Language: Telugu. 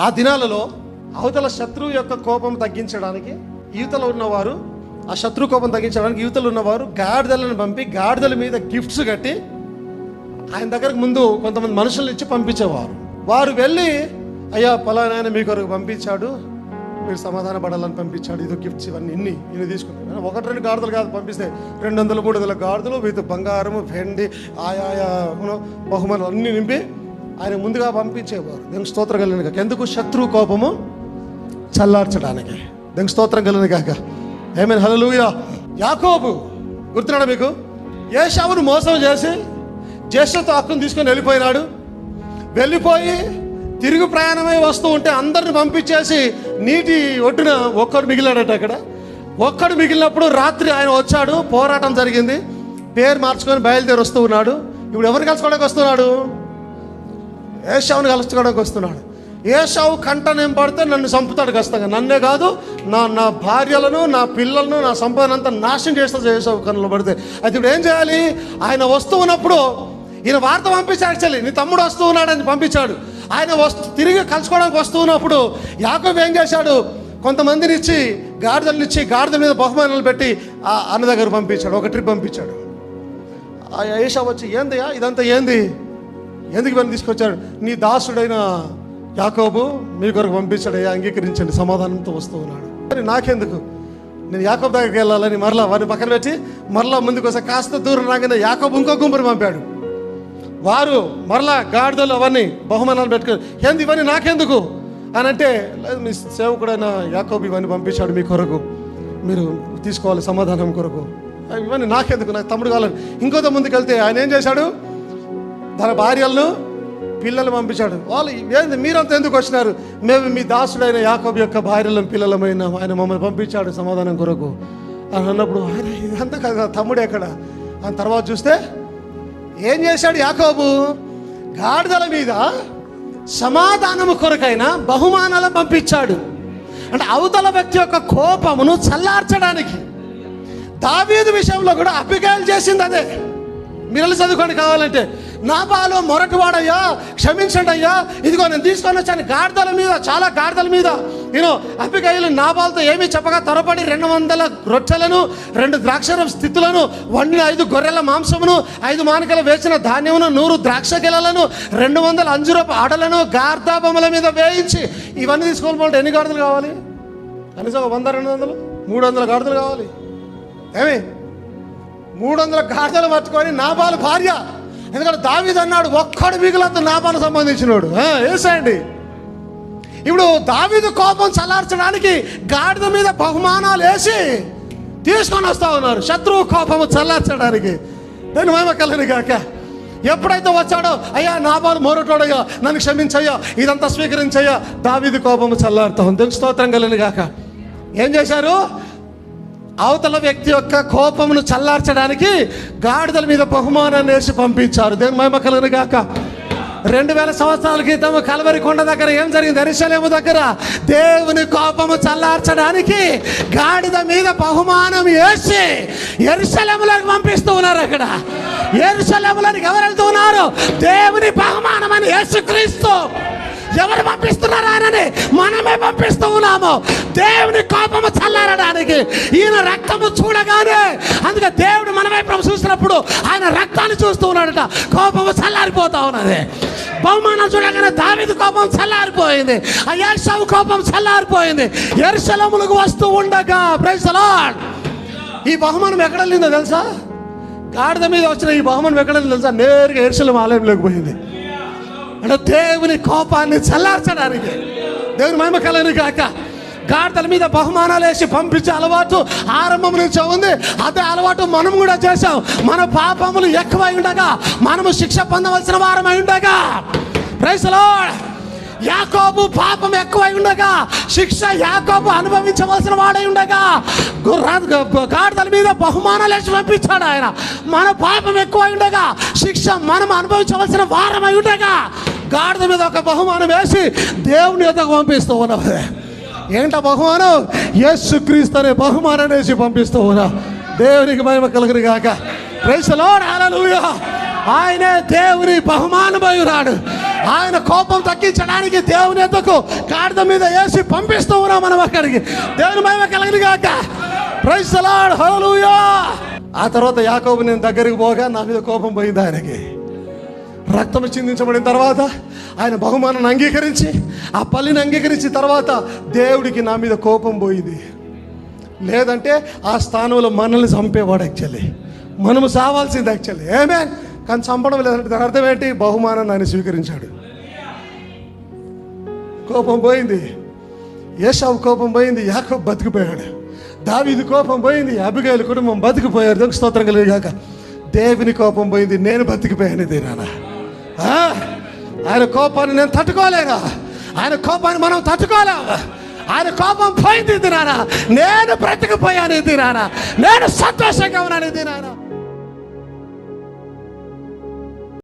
ఆ దినాలలో అవతల శత్రువు యొక్క కోపం తగ్గించడానికి యువతలో ఉన్నవారు ఆ శత్రు కోపం తగ్గించడానికి యువతలు ఉన్నవారు గాడిదలను పంపి గాడిదల మీద గిఫ్ట్స్ కట్టి ఆయన దగ్గరకు ముందు కొంతమంది మనుషులను ఇచ్చి పంపించేవారు. వారు వెళ్ళి అయ్యా పలానా ఆయన మీ కొరకు పంపించాడు. మీరు సమాధాన పడాలని పంపించాడు. ఇదో గిఫ్ట్స్ ఇవన్నీ ఇన్ని ఇన్ని తీసుకుంటాను ఒకటి రెండు గాడిదలు కాదు పంపిస్తే రెండు వందలు మూడు వందల గాడిదలు వీటి బంగారము వెండి ఆయా బహుమానులు అన్ని నింపి ఆయన ముందుగా పంపించేవారు. దేవుని స్తోత్రం కలిగిన కాక ఎందుకు శత్రు కోపము? చల్లార్చడానికి. దేవుని స్తోత్రం కలిగిన కాక ఏమైనా హలలుయా యాకోబు గుర్తున్నాడు మీకు? ఏషావును మోసం చేసి జ్యేష్ఠతో హక్కును తీసుకొని వెళ్ళిపోయినాడు. వెళ్ళిపోయి తిరుగు ప్రయాణమై వస్తూ ఉంటే అందరిని పంపించేసి నీటి ఒడ్డున ఒక్కడు మిగిలాడట అక్కడ. ఒక్కడు మిగిలినప్పుడు రాత్రి ఆయన వచ్చాడు. పోరాటం జరిగింది. పేరు మార్చుకొని బయలుదేరి వస్తూ ఉన్నాడు. ఇప్పుడు ఎవరిని కలుసుకోవడానికి వస్తున్నాడు? ఏషావుని కలుసుకోవడానికి వస్తున్నాడు. ఏషావు కంట నేను పడితే నన్ను చంపుతాడు ఖచ్చితంగా. నన్నే కాదు నా నా భార్యలను నా పిల్లలను నా సంపాదన అంతా నాశనం చేస్తా ఏషావు కన్నులు పడితే. అయితే ఇప్పుడు ఏం చేయాలి? ఆయన వస్తూ ఉన్నప్పుడు ఈయన వార్త పంపించాడు యాక్చువల్లీ నీ తమ్ముడు వస్తూ ఉన్నాడని పంపించాడు. ఆయన వస్తు తిరిగి కలుసుకోవడానికి వస్తున్నప్పుడు ఉన్నప్పుడు ఏం చేశాడు? కొంతమందిని ఇచ్చి గాడిదలను ఇచ్చి గాడిదల మీద బహుమానాలు పెట్టి ఆ అన్న దగ్గర పంపించాడు ఒక ట్రిప్ పంపించాడు. ఆ ఏషా వచ్చి ఏందయ్యా ఇదంతా ఏంది? ఎందుకు ఇవన్నీ తీసుకొచ్చాడు? నీ దాసుడైన యాకోబు మీ కొరకు పంపించాడయ్యా అంగీకరించండి సమాధానంతో వస్తూ ఉన్నాడు. మరి నాకెందుకు? నేను యాకోబు దగ్గరికి వెళ్ళాలని మరలా వారిని పక్కన పెట్టి మరలా ముందుకు వస్తే కాస్త దూరం రాగానే యాకోబు ఇంకో గుంపుని పంపాడు. వారు మరలా గాడిదలు అవన్నీ బహుమానాలు పెట్టుకుని ఏంది ఇవన్నీ నాకెందుకు? అని అంటే లేదు మీ సేవకుడైన యాకోబు ఇవన్నీ పంపించాడు మీ కొరకు. మీరు తీసుకోవాలి సమాధానం కొరకు. ఇవన్నీ నాకెందుకు? నాకు తమ్ముడు కావాలని ఇంకోతో ముందుకు వెళ్తే ఆయన ఏం చేశాడు? తన భార్యలను పిల్లలు పంపించాడు. వాళ్ళు ఏంది మీరంతా ఎందుకు వచ్చినారు? మేము మీ దాసుడైన యాకోబు యొక్క భార్యలను పిల్లలమైన ఆయన మమ్మల్ని పంపించాడు సమాధానం కొరకు. అని అన్నప్పుడు ఆయన ఇదంతా కదా తమ్ముడు ఎక్కడ అని తర్వాత చూస్తే ఏం చేశాడు యాకోబు? గాడిదల మీద సమాధానము కొరకైన బహుమానాలను పంపించాడు. అంటే అవతల వ్యక్తి యొక్క కోపమును చల్లార్చడానికి. దావీదు విషయంలో కూడా అభిగాయలు చేసింది అదే. మీరు చదువుకోండి కావాలంటే. నా బాలో మొరటివాడయ్యా క్షమించండి అయ్యా ఇదిగో నేను తీసుకొని వచ్చాను గాడిదల మీద చాలా గాడిదల మీద. నేను అప్పికాయలు నా బాలతో ఏమీ చెప్పగా త్వరపడి రెండు వందల రొట్టెలను రెండు ద్రాక్షర స్థితులను వండిన ఐదు గొర్రెల మాంసమును ఐదు మానికలు వేసిన ధాన్యమును నూరు ద్రాక్ష గెలలను రెండు వందల అంజురపు ఆడలను గార్ధాబముల మీద వేయించి ఇవన్నీ తీసుకోవాలి ఎన్ని గాడిదలు కావాలి? కనీసం వంద రెండు వందలు మూడు వందల గాడిదలు కావాలి. ఏమి? మూడు వందల గాడిదలు పట్టుకొని నాబాలు భార్య ఎందుకంటే దావీద్ అన్నాడు ఒక్కడు మిగులంత నామాన సంబంధించినోడు. ఆ, వేసేయండి ఇప్పుడు దావీదు కోపం చల్లార్చడానికి గాడిద మీద బహుమానాలు వేసి తీసుకొని వస్తా ఉన్నారు. శత్రువు కోపము చల్లార్చడానికి. నేను మేమ కాక ఎప్పుడైతే వచ్చాడో అయ్యా నాబాలు మోరటోడయ్యా నన్ను క్షమించయ్యా ఇదంతా స్వీకరించయ్యా. దావీదు కోపము చల్లారుతా ఉంది. స్తోత్రం కలిని కాక ఏం చేశారు? అవతల వ్యక్తి యొక్క కోపమును చల్లార్చడానికి గాడిదల మీద బహుమానాన్ని వేసి పంపించారు. దేని మహిమ కలుగును గాక. రెండు వేల సంవత్సరాల క్రితం కలవరి కొండ దగ్గర ఏం జరిగింది? అరిశలేము దగ్గర దేవుని కోపము చల్లార్చడానికి గాడిద మీద బహుమానం వేసి ఎరుసలేములకు పంపిస్తూ ఉన్నారు అక్కడ. ఎరుసలేములకు ఎవరు వెళ్తూ ఉన్నారు? దేవుని బహుమానం అని యేసుక్రీస్తు. ఎవరు పంపిస్తున్నారు ఆయనని? మనమే పంపిస్తూ ఉన్నాము. దేవుని కోపము చల్లారడానికి ఈయన రక్తము చూడగానే అందుకే దేవుడు మన వైపు చూసినప్పుడు ఆయన రక్తాన్ని చూస్తూ ఉన్నాడట. కోపము చల్లారిపోతా ఉన్నది. బహుమానం చూడగానే దావిది కోపం చల్లారిపోయింది. ఆ ఎర్షవు కోపం చల్లారిపోయింది. ఎరుసలములకు వస్తూ ఉండగా ప్రైజ్ ఈ బహుమానం ఎక్కడ వెళ్ళిందో తెలుసా? గాడిద మీద వచ్చిన ఈ బహుమానం ఎక్కడ తెలుసా? నేరుగా ఎరుసలం ఆలయంలోకి పోయింది. అంటే దేవుని కోపాన్ని చల్లార్చడానికి దేవుని మహిమ కలని కాక గాడిదల మీద బహుమానాలు వేసి పంపించే అలవాటు ఆరంభం నుంచి ఉంది. అదే అలవాటు మనం కూడా చేసాం మన పాపములు ఎక్కువై ఉండగా మనము శిక్ష పొందవలసిన వారమై ఉండగా. ప్రైసలో యాకోబు పాపం ఎక్కువై ఉండగా శిక్ష యాకోబు అనుభవించవలసిన వాడై ఉండగా గుర్రా- గాడిదల మీద బహుమానాలు వేసి పంపించాడు ఆయన. మన పాపం ఎక్కువై ఉండగా శిక్ష మనం అనుభవించవలసిన వారమై ఉండగా. గాడిద మీద ఒక బహుమానం వేసి దేవుని యొక్క పంపిస్తూ ఉన్నావు ఏంట బహుమానం? యేసు క్రీస్తు అనే బహుమానం వేసి పంపిస్తూ ఉన్నా. దేవునికి మహిమ కలుగురు గాక. ప్రైస్ లార్డ్ ఆయనే దేవుని బహుమానమయురాడు ఆయన కోపం తగ్గించడానికి దేవుని ఎద్దకు కాడిద మీద వేసి పంపిస్తూ ఉన్నాం మనం అక్కడికి. దేవుని మహిమ కలగదు గాక. ప్రైజ్ లార్డ్ ఆ తర్వాత యాకోబు నేను దగ్గరికి పోగా నా మీద కోపం పోయింది ఆయనకి. రక్తం చిందించబడిన తర్వాత ఆయన బహుమానాన్ని అంగీకరించి ఆ పల్లిని అంగీకరించిన తర్వాత దేవుడికి నా మీద కోపం పోయింది. లేదంటే ఆ స్థానంలో మనల్ని చంపేవాడు యాక్చువల్లీ మనము సావాల్సింది యాక్చువల్లీ ఏమే కానీ చంపడం లేదంటే దాని అర్థం ఏంటి? బహుమానాన్ని ఆయన స్వీకరించాడు. కోపం పోయింది. యేషావు కోపం పోయింది. యాకోబు బతికిపోయాడు. దావీది కోపం పోయింది. అభిగాయల కుటుంబం బతికిపోయారు. దేవునికి స్తోత్రం కలిగాక దేవుని కోపం పోయింది. నేను బతికిపోయాను. ఇది నాన్న. ఆయన కోపాన్ని నేను తట్టుకోలేనా ఆయన కోపాన్ని మనం తట్టుకోలేము ఆయన కోపం పోయింది ఇది నేను. బ్రతికిపోయాను ఇది నేను. సంతోషంగా ఉన్నాను తినానా